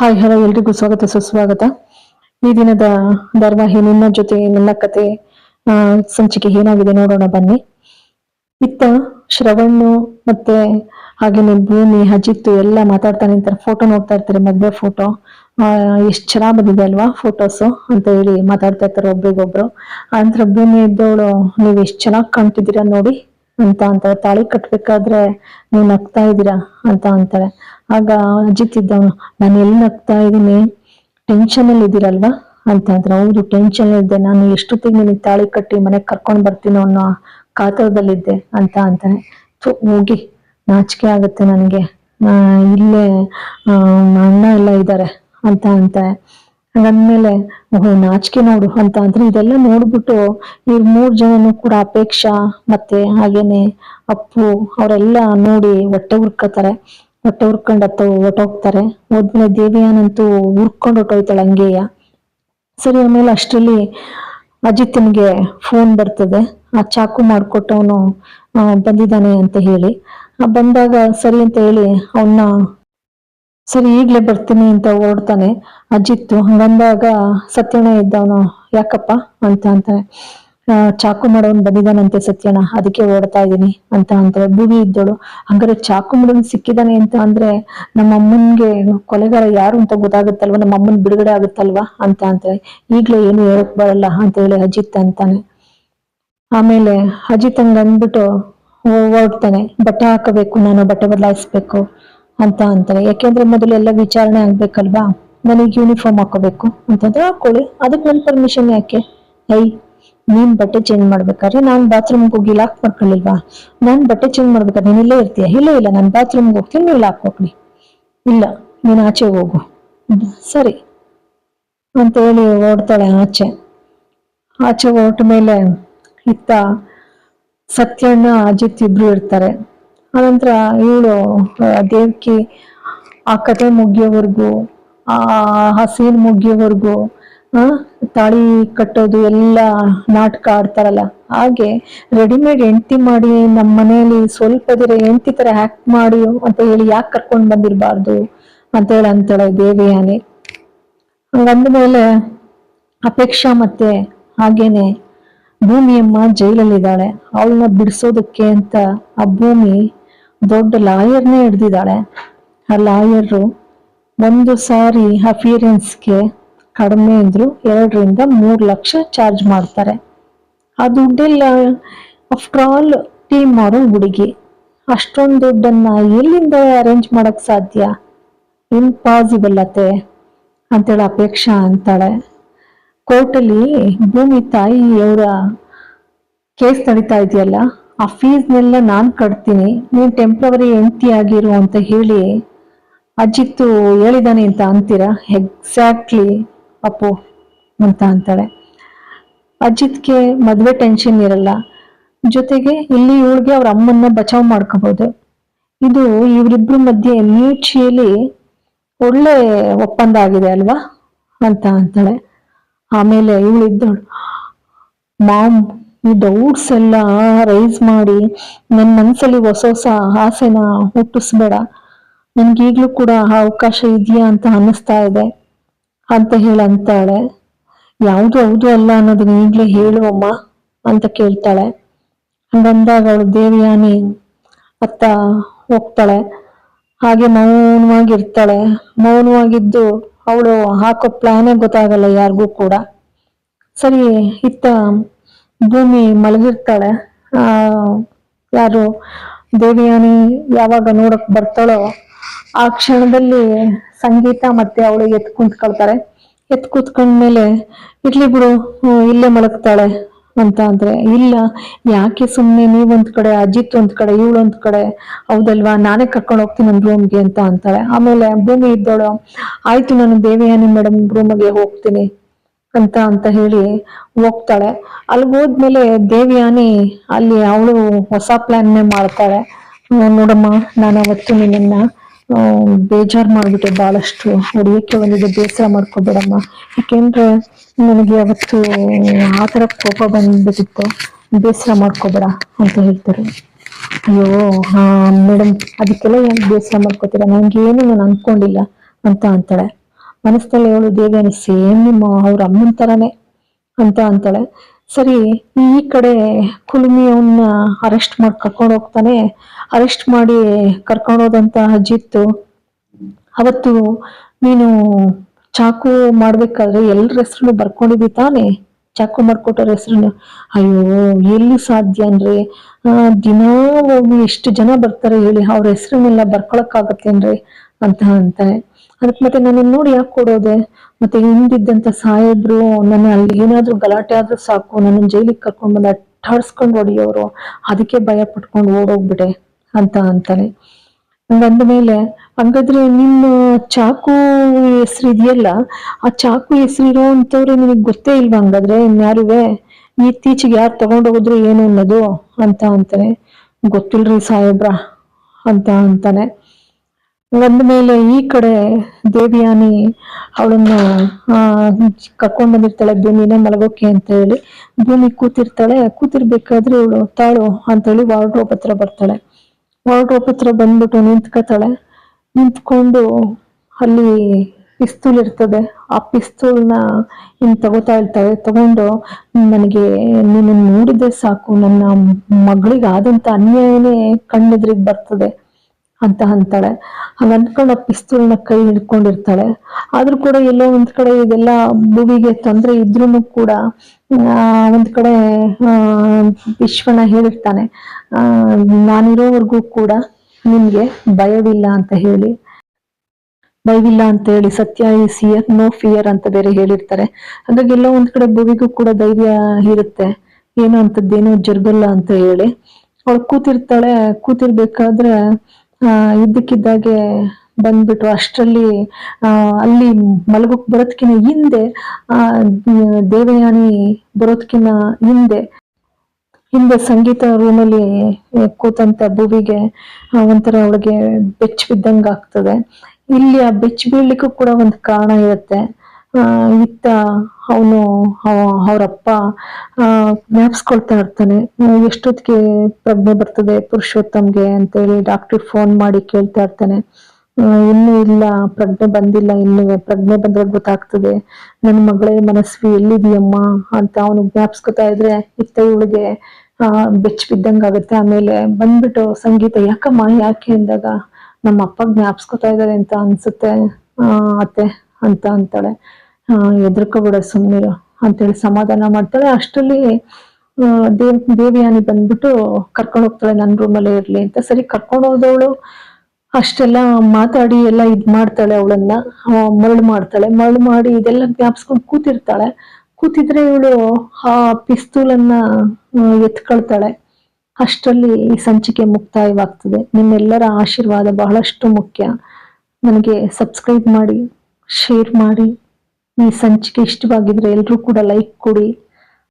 Hi, hello, ಎಲ್ರಿಗೂ ಸ್ವಾಗತ, ಸುಸ್ವಾಗತ. ಈ ದಿನದ ಧಾರಾವಾಹಿ ನಿಮ್ಮ ಜೊತೆ, ನನ್ನ ಕತೆ ಸಂಚಿಕೆ ಏನಾಗಿದೆ ನೋಡೋಣ, ಬನ್ನಿ. ಇತ್ತ ಶ್ರವಣ್ಣು ಮತ್ತೆ ಹಾಗೇನೆ ಭೂಮಿ, ಅಜಿತ್ತು ಎಲ್ಲ ಮಾತಾಡ್ತಾನೆ ಅಂತಾರೆ. ಫೋಟೋ ನೋಡ್ತಾ ಇರ್ತಾರೆ, ಮದ್ವೆ ಫೋಟೋ ಎಷ್ಟ್ ಚೆನ್ನಾಗ್ ಬಂದಿದೆ ಅಲ್ವಾ ಫೋಟೋಸ್ ಅಂತ ಹೇಳಿ ಮಾತಾಡ್ತಾ ಇರ್ತಾರೆ ಒಬ್ರಿಗೊಬ್ರು. ಆನಂತರ ಭೂಮಿ ಇದ್ದವಳು, ನೀವ್ ಎಷ್ಟ್ ಚೆನ್ನಾಗ್ ಕಾಣ್ತಿದ್ದೀರಾ ನೋಡಿ ಅಂತ ಅಂತಾರೆ. ತಾಳಿ ಕಟ್ಬೇಕಾದ್ರೆ ನೀವು ನಗ್ತಾ ಇದ್ದೀರಾ ಅಂತ ಅಂತಾರೆ. ಆಗ ಅಜಿತ್ ಇದ್ದವನು, ನಾನು ಎಲ್ಲಿ ನಗ್ತಾ ಇದ್ದೀನಿ? ಟೆನ್ಷನ್ ಅಲ್ಲಿ ಇದ್ದೀರಲ್ವಾ? ಅಂತ ಅಂದ್ರೆ. ಹೌದು ಟೆನ್ಷನ್ ಇದ್ದೆ. ನಾನು ಎಷ್ಟೊತ್ತಿಗೆ ನಿನಗೆ ತಾಳಿ ಕಟ್ಟಿ ಮನೆಗೆ ಕರ್ಕೊಂಡ್ ಬರ್ತೀನೋ ಅನ್ನೋ ಕಾತರದಲ್ಲಿದ್ದೆ, ಅಂತ ಅಂತಾನೆ. ಸೊ ಹೋಗಿ. ನಾಚಿಕೆ ಆಗುತ್ತೆ ನನಗೆ. ಇಲ್ಲೇ ಅಣ್ಣ ಎಲ್ಲ ಇದ್ದಾರೆ, ಅಂತ ಅಂತ ಅಂದ್ಮೇಲೆ ಓಹೋ, ನಾಚಿಕೆ ನೋಡು, ಅಂತ ಅಂದ್ರೆ. ಇದೆಲ್ಲ ನೋಡ್ಬಿಟ್ಟು ಇವ್ರ ಮೂರ್ ಜನನು ಕೂಡ ಅಪೇಕ್ಷಾ ಮತ್ತೆ ಹಾಗೇನೆ ಅಪ್ಪು ಅವರೆಲ್ಲ ನೋಡಿ ಹೊಟ್ಟೆ ಹುರ್ಕತಾರೆ. ಹೊಟ್ಟೆ ಹುರ್ಕೊಂಡು ಹೊಟ್ಟೋಗ್ತಾರೆ ಹೋದ್ಮೇಲೆ ದೇವಿಯಾನಂತೂ ಹುರ್ಕೊಂಡು ಹೊಟ್ಟೋಯ್ತಾಳೆ ಹಂಗೆಯ ಸರಿ, ಆಮೇಲೆ ಅಷ್ಟರಲ್ಲಿ ಅಜಿತ್ನಿಗೆ ಫೋನ್ ಬರ್ತದೆ. ಆ ಚಾಕು ಮಾಡಿಕೊಟ್ಟವನು ಬಂದಿದ್ದಾನೆ ಅಂತ ಹೇಳಿ. ಬಂದಾಗ ಸರಿ ಅಂತ ಹೇಳಿ ಅವನ್ನ ಸರಿ, ಈಗ್ಲೇ ಬರ್ತೀನಿ ಅಂತ ಓಡ್ತಾನೆ ಅಜಿತ್ತು ಹಂಗಂದಾಗ ಸತ್ಯನೇ ಇದ್ದವನು ಯಾಕಪ್ಪ? ಅಂತ ಅಂತಾನೆ. ಚಾಕು ಮಾಡೋನ್ ಬಂದಿದ್ದಾನಂತೆ ಸತ್ಯಣ್ಣ, ಅದಕ್ಕೆ ಓಡ್ತಾ ಇದ್ದೀನಿ ಅಂತ ಅಂತಾರೆ ಭೂಮಿ ಇದ್ದೋಳು, ಹಂಗಾರೆ ಚಾಕು ಮಾಡೋನ್ ಸಿಕ್ಕಿದಾನೆ ಅಂತ ಅಂದ್ರೆ, ನಮ್ಮ ಅಮ್ಮನ್ಗೆ ಕೊಲೆಗಾರ ಯಾರು ಅಂತ ಗೊತ್ತಾಗುತ್ತಲ್ವಾ? ನಮ್ಮ ಅಮ್ಮನ್ ಬಿಡುಗಡೆ ಆಗುತ್ತಲ್ವಾ ಅಂತ ಅಂತಾರೆ ಈಗ್ಲೇ ಏನು ಹೇಳಕ್ ಬರಲ್ಲ ಅಂತ ಹೇಳಿ ಅಜಿತ್ ಅಂತಾನೆ. ಆಮೇಲೆ ಅಜಿತ್ ಹಂಗ ಅಂದ್ಬಿಟ್ಟು ಓಡ್ತಾನೆ, ಬಟ್ಟೆ ಹಾಕಬೇಕು, ನಾನು ಬಟ್ಟೆ ಬದಲಾಯಿಸ್ಬೇಕು ಅಂತ ಅಂತಾರೆ ಯಾಕೆಂದ್ರೆ ಮೊದಲು ಎಲ್ಲ ವಿಚಾರಣೆ ಆಗ್ಬೇಕಲ್ವಾ? ನನಗೆ ಯೂನಿಫಾರ್ಮ್ ಹಾಕೋಬೇಕು ಅಂತಂದ್ರೆ ಹಾಕೊಳ್ಳಿ ಅದಕ್ಕೆ ನನ್ ಪರ್ಮಿಷನ್ ಯಾಕೆ? ಐ ನೀನ್ ಬಟ್ಟೆ ಚೇಂಜ್ ಮಾಡ್ಬೇಕಾದ್ರೆ ನಾನ್ ಬಾತ್ರೂಮ್ಗೆ ಹೋಗಿ ಲಾಕ್ ಮಾಡ್ಕೊಳ್ಳಿಲ್ವಾ? ನಾನ್ ಬಟ್ಟೆ ಚೇಂಜ್ ಮಾಡ್ಬೇಕಾದ್ರೆ ನೀನ್ ಇಲ್ಲೇ ಇರ್ತೀಯ? ಇಲ್ಲ ಇಲ್ಲ, ನಾನು ಬಾತ್ರೂಮ್ಗೆ ಹೋಗ್ತೀನಿ ನೀವು ಲಾಕ್ ಹೋಗ್ಲಿ. ಇಲ್ಲ, ನೀನ್ ಆಚೆ ಹೋಗು. ಸರಿ. ಅಂತ ಹೇಳಿ ಓಡ್ತಾಳೆ ಆಚೆ. ಆಚೆ ಹೊರಟ ಮೇಲೆ ಇತ್ತ ಸತ್ಯಣ್ಣ, ಅಜಿತ್ ಇಬ್ರು ಇರ್ತಾರೆ. ಆನಂತರ ಇವಳು ದೇವ್ಕಿ, ಆ ಕತೆ ಮುಗಿಯೋವರೆಗೂ, ಆ ಸೀನ್ ಮುಗಿಯೋವರೆಗೂ ಆ? ತಾಳಿ ಕಟ್ಟೋದು ಎಲ್ಲ ನಾಟಕ ಆಡ್ತಾರಲ್ಲ. ಹಾಗೆ ರೆಡಿಮೇಡ್ ಹೆಂಡತಿ ಮಾಡಿ ನಮ್ಮ ಮನೆಯಲ್ಲಿ ಸ್ವಲ್ಪ ದಿನ ಹೆಂಡತಿ ತರ ಹ್ಯಾಕ್ ಮಾಡಿ ಅಂತ ಹೇಳಿ ಯಾಕೆ ಕರ್ಕೊಂಡು ಬಂದಿರಬಾರ್ದು ಅಂತ ಹೇಳಿ ಅಂತಾಳೆ ದೇವಿಯಾನಿ. ಹಂಗಂದ್ಮೇಲೆ ಅಪೇಕ್ಷಾ ಮತ್ತೆ ಹಾಗೇನೆ ಭೂಮಿಯಮ್ಮ ಜೈಲಲ್ಲಿದ್ದಾಳೆ. ಅವಳನ್ನ ಬಿಡಿಸೋದಕ್ಕೆ ಅಂತ ಆ ಭೂಮಿ ದೊಡ್ಡ ಲಾಯರ್ನೇ ಹಿಡ್ದಿದ್ದಾಳೆ. ಆ ಲಾಯರ್ ಒಂದು ಸಾರಿ ಅಫಿಯರೆನ್ಸ್ಗೆ ಕಡಿಮೆ ಇದ್ರು ಎರಡರಿಂದ ಮೂರು ಲಕ್ಷ ಚಾರ್ಜ್ ಮಾಡ್ತಾರೆ. ಆ ದುಡ್ಡೆಲ್ಲ ಆಫ್ಟರ್ ಆಲ್ ಟೀಮ್ ಮಾಡೋ ಹುಡುಗಿ. ಅಷ್ಟೊಂದು ದುಡ್ಡನ್ನ ಎಲ್ಲಿಂದ ಅರೇಂಜ್ ಮಾಡಕ್ ಸಾಧ್ಯ? ಇಂಪಾಸಿಬಲ್ ಅತ್ತೆ ಅಂತೇಳಿ ಅಪೇಕ್ಷಾ ಅಂತಾಳೆ. ಕೋರ್ಟಲ್ಲಿ ಭೂಮಿ ತಾಯಿ ಅವರ ಕೇಸ್ ನಡೀತಾ ಇದೆಯಲ್ಲ, ಆ ಫೀಸ್ನೆಲ್ಲ ನಾನು ಕಟ್ತೀನಿ, ನೀನು ಟೆಂಪ್ರವರಿ ಆಗಿರು ಅಂತ ಹೇಳಿ ಅಜಿತ್ತು ಹೇಳಿದಾನೆ ಅಂತ ಅಂತೀರಾ? ಎಕ್ಸಾಕ್ಟ್ಲಿ ಅಪ್ಪು ಅಂತ ಅಂತಾಳೆ. ಅಜಿತ್ಗೆ ಮದ್ವೆ ಟೆನ್ಷನ್ ಇರಲ್ಲ. ಜೊತೆಗೆ ಇಲ್ಲಿ ಇವಳಿಗೆ ಅವ್ರ ಅಮ್ಮನ್ನ ಬಚಾವ್ ಮಾಡ್ಕೋಬಹುದು ಇದು ಇವರಿಬ್ರು ಮಧ್ಯೆ ಮ್ಯೂಚಿಯಲಿ ಒಳ್ಳೆ ಒಪ್ಪಂದ ಆಗಿದೆ ಅಲ್ವಾ ಅಂತ ಅಂತಾಳೆ. ಆಮೇಲೆ ಇವಳಿದ್ದಳು ಮಾಮ್, ಈ ಡೌಟ್ಸ್ ಎಲ್ಲ ರೈಸ್ ಮಾಡಿ ನನ್ನ ಮನಸ್ಸಲ್ಲಿ ಹೊಸ ಹೊಸ ಆಸೆನ ಹುಟ್ಟಿಸ್ಬೇಡ. ನನ್ಗೆ ಈಗ್ಲೂ ಕೂಡ ಅವಕಾಶ ಇದೆಯಾ ಅಂತ ಅನ್ನಿಸ್ತಾ ಇದೆ. ಅಂತ ಹೇಳಿ ಅಂತಾಳೆ ಯಾವುದು ಹೌದು ಅಲ್ಲ ಅನ್ನೋದನ್ನ ಈಗ್ಲೇ ಹೇಳು ಅಮ್ಮ ಅಂತ ಕೇಳ್ತಾಳೆ. ಬಂದಾಗ ಅವಳು ದೇವಿಯಾನಿ ಅತ್ತ ಹೋಗ್ತಾಳೆ. ಹಾಗೆ ಮೌನವಾಗಿರ್ತಾಳೆ. ಮೌನವಾಗಿದ್ದು ಅವಳು ಹಾಕೋ ಪ್ಲಾನೇ ಗೊತ್ತಾಗಲ್ಲ ಯಾರಿಗೂ ಕೂಡ. ಸರಿ, ಇತ್ತ ಭೂಮಿ ಮಲಗಿರ್ತಾಳೆ. ಆ, ಯಾರು ದೇವಿಯಾನಿ ಯಾವಾಗ ನೋಡಕ್ ಬರ್ತಾಳೋ ಆ ಕ್ಷಣದಲ್ಲಿ ಸಂಗೀತ ಮತ್ತೆ ಅವಳು ಎತ್ ಕುಂತ್ಕೊಳ್ತಾರೆ. ಎತ್ ಕೂತ್ಕೊಂಡ್ಮೇಲೆ ಇರ್ಲಿ ಬಿಡು ಇಲ್ಲೇ ಮಲಗ್ತಾಳೆ ಅಂತ ಅಂದ್ರೆ ಇಲ್ಲ ಯಾಕೆ ಸುಮ್ಮನೆ ನೀವೊಂದ್ ಕಡೆ ಅಜಿತ್ ಒಂದ್ ಕಡೆ ಇವಳು ಒಂದ್ ಕಡೆ ಹೌದಲ್ವಾ ನಾನೇ ಕರ್ಕೊಂಡು ಹೋಗ್ತೀನಿ ನನ್ ರೂಮ್ಗೆ ಅಂತ ಅಂತಾಳೆ ಆಮೇಲೆ ಭೂಮಿ ಇದ್ದೋಳು ಆಯ್ತು ನಾನು ದೇವಿಯಾನಿ ಮೇಡಮ್ ರೂಮ್ಗೆ ಹೋಗ್ತೀನಿ ಅಂತ ಅಂತ ಹೇಳಿ ಹೋಗ್ತಾಳೆ. ಅಲ್ಲಿ ಹೋದ್ಮೇಲೆ ದೇವಿಯಾನಿ ಅಲ್ಲಿ ಅವಳು ಹೊಸ ಪ್ಲಾನ್ನೇ ಮಾಡ್ತಾಳೆ. ನೋಡಮ್ಮ ನಾನು ಅವತ್ತು ನಿನ್ನನ್ನ ಆ, ಬೇಜಾರ್ ಮಾಡ್ಬಿಟ್ಟೆ ಬಹಳಷ್ಟು ಹೊಡಿಯಕ್ಕೆ ಬಂದಿದೆ. ಬೇಸರ ಮಾಡ್ಕೋಬೇಡಮ್ಮ. ಯಾಕೆಂದ್ರೆ ನನಗೆ ಅವತ್ತು ಆ ಥರ ಕೋಪ ಬಂದ್ಬಿಟ್ಟಿತ್ತು. ಬೇಸರ ಮಾಡ್ಕೋಬೇಡ ಅಂತ ಹೇಳ್ತಾರೆ. ಅಯ್ಯೋ, ಹಾ, ಮೇಡಮ್, ಅದಕ್ಕೆಲ್ಲ ಯಾಕೆ ಬೇಸರ ಮಾಡ್ಕೋತೀರಾ? ಏನು ನಾನು ಅನ್ಕೊಂಡಿಲ್ಲ ಅಂತ ಅಂತಾಳೆ. ಮನಸ್ಸಲ್ಲಿ ಹೇಳೋದು ಹೇಗೆ ಸೇಮ್ ನಿಮ್ಮ ಅವ್ರ ಅಮ್ಮನ ತರಾನೇ ಅಂತ ಅಂತಾಳೆ. ಸರಿ, ಈ ಕಡೆ ಕುಲುಮಿ ಅವನ್ನ ಅರೆಸ್ಟ್ ಮಾಡಿ ಕರ್ಕೊಂಡು ಹೋಗ್ತಾನೆ. ಅರೆಸ್ಟ್ ಮಾಡಿ ಕರ್ಕೊಂಡು ಹೋದಂತ ಅಜಿತ್ತು, ಅವತ್ತು ನೀನು ಚಾಕು ಮಾಡ್ಬೇಕಾದ್ರೆ ಎಲ್ರ ಹೆಸರು ಬರ್ಕೊಂಡಿದ್ದಿ ತಾನೆ? ಚಾಕು ಮಾಡ್ಕೊಟ್ಟವ್ರ ಹೆಸರನ್ನು. ಅಯ್ಯೋ ಎಲ್ಲಿ ಸಾಧ್ಯ ಅನ್ರಿ ಆ, ದಿನಾ ಹೋಗಿ ಎಷ್ಟು ಜನ ಬರ್ತಾರೆ ಹೇಳಿ ಅವ್ರ ಹೆಸರನ್ನೆಲ್ಲ ಬರ್ಕೊಳಕ್ಕಾಗತ್ತೇನ್ರಿ ಅಂತ ಅಂತಾನೆ ಅದಕ್ಕೆ ಮತ್ತೆ ನನ್ನ ನೋಡಿ ಯಾಕೆ ಕೊಡೋದೆ? ಮತ್ತೆ ಹಿಂದಿದ್ದಂತ ಸಾಹೇಬ್ರು ನನ್ನ ಅಲ್ಲಿ ಏನಾದ್ರೂ ಗಲಾಟೆ ಆದ್ರೂ ಸಾಕು ನನ್ನ ಜೈಲಿಗೆ ಕರ್ಕೊಂಡ್ ಬಂದು ಅಟ್ಟಾಡ್ಸ್ಕೊಂಡು ಹೊಡಿಯೋರು ಅದಕ್ಕೆ ಭಯ ಪಟ್ಕೊಂಡು ಓಡೋಗ್ಬಿಡೆ ಅಂತ ಅಂತಾನೆ ಹಂಗಂದ ಮೇಲೆ ಹಂಗಾದ್ರೆ ನಿಮ್ಮ ಚಾಕು ಹೆಸರು ಇದೆಯಲ್ಲ ಆ ಚಾಕು ಹೆಸರಿರೋ ಅಂತವ್ರು ಗೊತ್ತೇ ಇಲ್ವಾ ಹಂಗಾದ್ರೆ ಇನ್ಯಾರುವೆ? ಇತ್ತೀಚೆಗೆ ಯಾರು ತಗೊಂಡೋಗಿದ್ರು ಏನು ಅನ್ನೋದು ಅಂತ ಅಂತಾನೆ. ಗೊತ್ತಿಲ್ರಿ ಸಾಹೇಬ್ರ ಅಂತ ಅಂತಾನೆ. ಬಂದ ಮೇಲೆ ಈ ಕಡೆ ದೇವಿಯಾನಿ ಅವಳನ್ನ ಕರ್ಕೊಂಡ್ ಬಂದಿರ್ತಾಳೆ ಭೂಮಿನ ಮಲಗೋಕೆ ಅಂತ ಹೇಳಿ. ಭೂಮಿ ಕೂತಿರ್ತಾಳೆ, ಕೂತಿರ್ಬೇಕಾದ್ರೆ ಇವಳು ತಾಳು ಅಂತ ಹೇಳಿ ವಾರ್ಡ್ರೋಬ್ ಹತ್ರ ಬರ್ತಾಳೆ. ವಾರ್ಡ್ರೋಬ್ ಹತ್ರ ಬಂದ್ಬಿಟ್ಟು ನಿಂತ್ಕೋತಾಳೆ. ನಿಂತ್ಕೊಂಡು ಅಲ್ಲಿ ಪಿಸ್ತೂಲ್ ಇರ್ತದೆ. ಆ ಪಿಸ್ತೂಲ್ನ ಹಿಂಗ್ ತಗೋತಾ ಇರ್ತಾಳೆ ತಗೊಂಡು ನನಗೆ ನೀನು ನೋಡಿದ್ರೆ ಸಾಕು. ನನ್ನ ಮಗಳಿಗೆ ಆದಂತ ಅನ್ಯಾಯನೇ ಕಣ್ಣೆದ್ರಿಗೆ ಬರ್ತದೆ. ಅಂತ ಅಂತಾಳೆ. ಹಂಗ ಅಂದ್ಕೊಂಡು ಆ ಪಿಸ್ತೂಲ್ನ ಕೈ ಹಿಡ್ಕೊಂಡಿರ್ತಾಳೆ. ಆದ್ರೂ ಕೂಡ ಎಲ್ಲೋ ಒಂದ್ ಕಡೆ ಇದೆಲ್ಲ ಭೂಮಿಗೆ ತೊಂದರೆ ಇದ್ರೂನು ಕೂಡ ಒಂದ್ ಕಡೆ ವಿಶ್ವನ ಹೇಳಿರ್ತಾನೆ. ಆ, ನಾನಿರೋವರೆಗೂ ಕೂಡ ನಿಮ್ಗೆ ಭಯವಿಲ್ಲ ಅಂತ ಹೇಳಿ. ಭಯವಿಲ್ಲ ಅಂತ ಹೇಳಿ, ಸತ್ಯ ಸಿಯರ್ ನೋ ಫಿಯರ್ ಅಂತ ಬೇರೆ ಹೇಳಿರ್ತಾರೆ. ಹಾಗಾಗಿ ಎಲ್ಲೋ ಒಂದ್ ಕಡೆ ಭೂವಿಗೂ ಕೂಡ ಧೈರ್ಯ ಇರುತ್ತೆ. ಏನೋ ಅಂತದ್ದೇನೋ ಜರುಗಲ್ಲ ಅಂತ ಹೇಳಿ. ಅವಳು ಕೂತಿರ್ತಾಳೆ, ಕೂತಿರ್ಬೇಕಾದ್ರೆ ಇದ್ದಕ್ಕಿದ್ದಾಗೆ ಬಂದ್ಬಿಟ್ಟು ಅಷ್ಟರಲ್ಲಿ ಅಲ್ಲಿ ಮಲಗೋಕ್ ಬರೋದ್ಕಿನ ಹಿಂದೆ ದೇವಯಾನಿ ಬರೋದ್ಕಿನ ಹಿಂದೆ ಹಿಂದೆ ಸಂಗೀತ ರೂಮಲ್ಲಿ ಕೂತಂತ ಭೂವಿಗೆ ಒಂಥರ ಅವಳಿಗೆ ಬೆಚ್ಚ ಬಿದ್ದಂಗೆ ಆಗ್ತದೆ ಇಲ್ಲಿ ಆ ಬೆಚ್ಚ ಬೀಳ್ಲಿಕ್ಕೂ ಕೂಡ ಒಂದು ಕಾರಣ ಇರುತ್ತೆ. ಇತ್ತ, ಅವನು ಅವರಪ್ಪ ಜ್ಞಾಪಿಸ್ಕೊಳ್ತಾ ಇರ್ತಾನೆ. ಎಷ್ಟೊತ್ತಿಗೆ ಪ್ರಜ್ಞೆ ಬರ್ತದೆ ಪುರುಷೋತ್ತಮ್ಗೆ? ಅಂತ ಹೇಳಿ ಡಾಕ್ಟರ್ ಫೋನ್ ಮಾಡಿ ಕೇಳ್ತಾ ಇರ್ತಾನೆ. ಇನ್ನೂ ಇಲ್ಲ, ಪ್ರಜ್ಞೆ ಬಂದಿಲ್ಲ, ಇನ್ನು ಪ್ರಜ್ಞೆ ಬಂದ್ರೆ ಗೊತ್ತಾಗ್ತದೆ. ನನ್ನ ಮಗಳೇ ಮನಸ್ವಿ ಎಲ್ಲಿದೆಯಮ್ಮ? ಅಂತ ಅವನು ಜ್ಞಾಪಿಸ್ಕೊತಾ ಇದ್ರೆ ಇತ್ತ ಇವಳಿಗೆ ಬೆಚ್ಚ ಆಗುತ್ತೆ. ಆಮೇಲೆ ಬಂದ್ಬಿಟ್ಟು ಸಂಗೀತ, ಯಾಕಮ್ಮ, ಯಾಕೆ? ಅಂದಾಗ, ನಮ್ಮ ಅಪ್ಪ ಜ್ಞಾಪಿಸ್ಕೊತಾ ಇದ್ದಾರೆ ಅಂತ ಅನ್ಸುತ್ತೆ ಅತ್ತೆ, ಅಂತ ಅಂತಾಳೆ. ಸುಮ್ಮನೆ ಸುಮ್ಮನಿರು ಅಂತೇಳಿ ಸಮಾಧಾನ ಮಾಡ್ತಾಳೆ. ಅಷ್ಟರಲ್ಲಿ ದೇವ್, ದೇವಿಯಾನಿ ಬಂದ್ಬಿಟ್ಟು ಕರ್ಕೊಂಡು ಹೋಗ್ತಾಳೆ. ನನ್ನ ರೂಮಲ್ಲೇ ಇರ್ಲಿ ಅಂತ. ಸರಿ, ಕರ್ಕೊಂಡು ಹೋದವಳು ಅಷ್ಟೆಲ್ಲ ಮಾತಾಡಿ ಎಲ್ಲ ಇದ್ ಮಾಡ್ತಾಳೆ ಅವಳನ್ನ. ಮರಳು ಮಾಡ್ತಾಳೆ. ಮರಳು ಮಾಡಿ ಇದೆಲ್ಲ ಜ್ಞಾಪಿಸ್ಕೊಂಡು ಕೂತಿರ್ತಾಳೆ. ಕೂತಿದ್ರೆ ಇವಳು ಆ ಪಿಸ್ತೂಲನ್ನ ಎತ್ಕೊಳ್ತಾಳೆ. ಅಷ್ಟರಲ್ಲಿ ಈ ಸಂಚಿಕೆ ಮುಕ್ತಾಯವಾಗ್ತದೆ. ನಿಮ್ಮೆಲ್ಲರ ಆಶೀರ್ವಾದ ಬಹಳಷ್ಟು ಮುಖ್ಯ. ನನಗೆ ಸಬ್ಸ್ಕ್ರೈಬ್ ಮಾಡಿ ಶೇರ್ ಮಾಡಿ. ಈ ಸಂಚಿಕೆ ಇಷ್ಟವಾಗಿದ್ರೆ ಎಲ್ಲರೂ ಕೂಡ ಲೈಕ್ ಕೊಡಿ.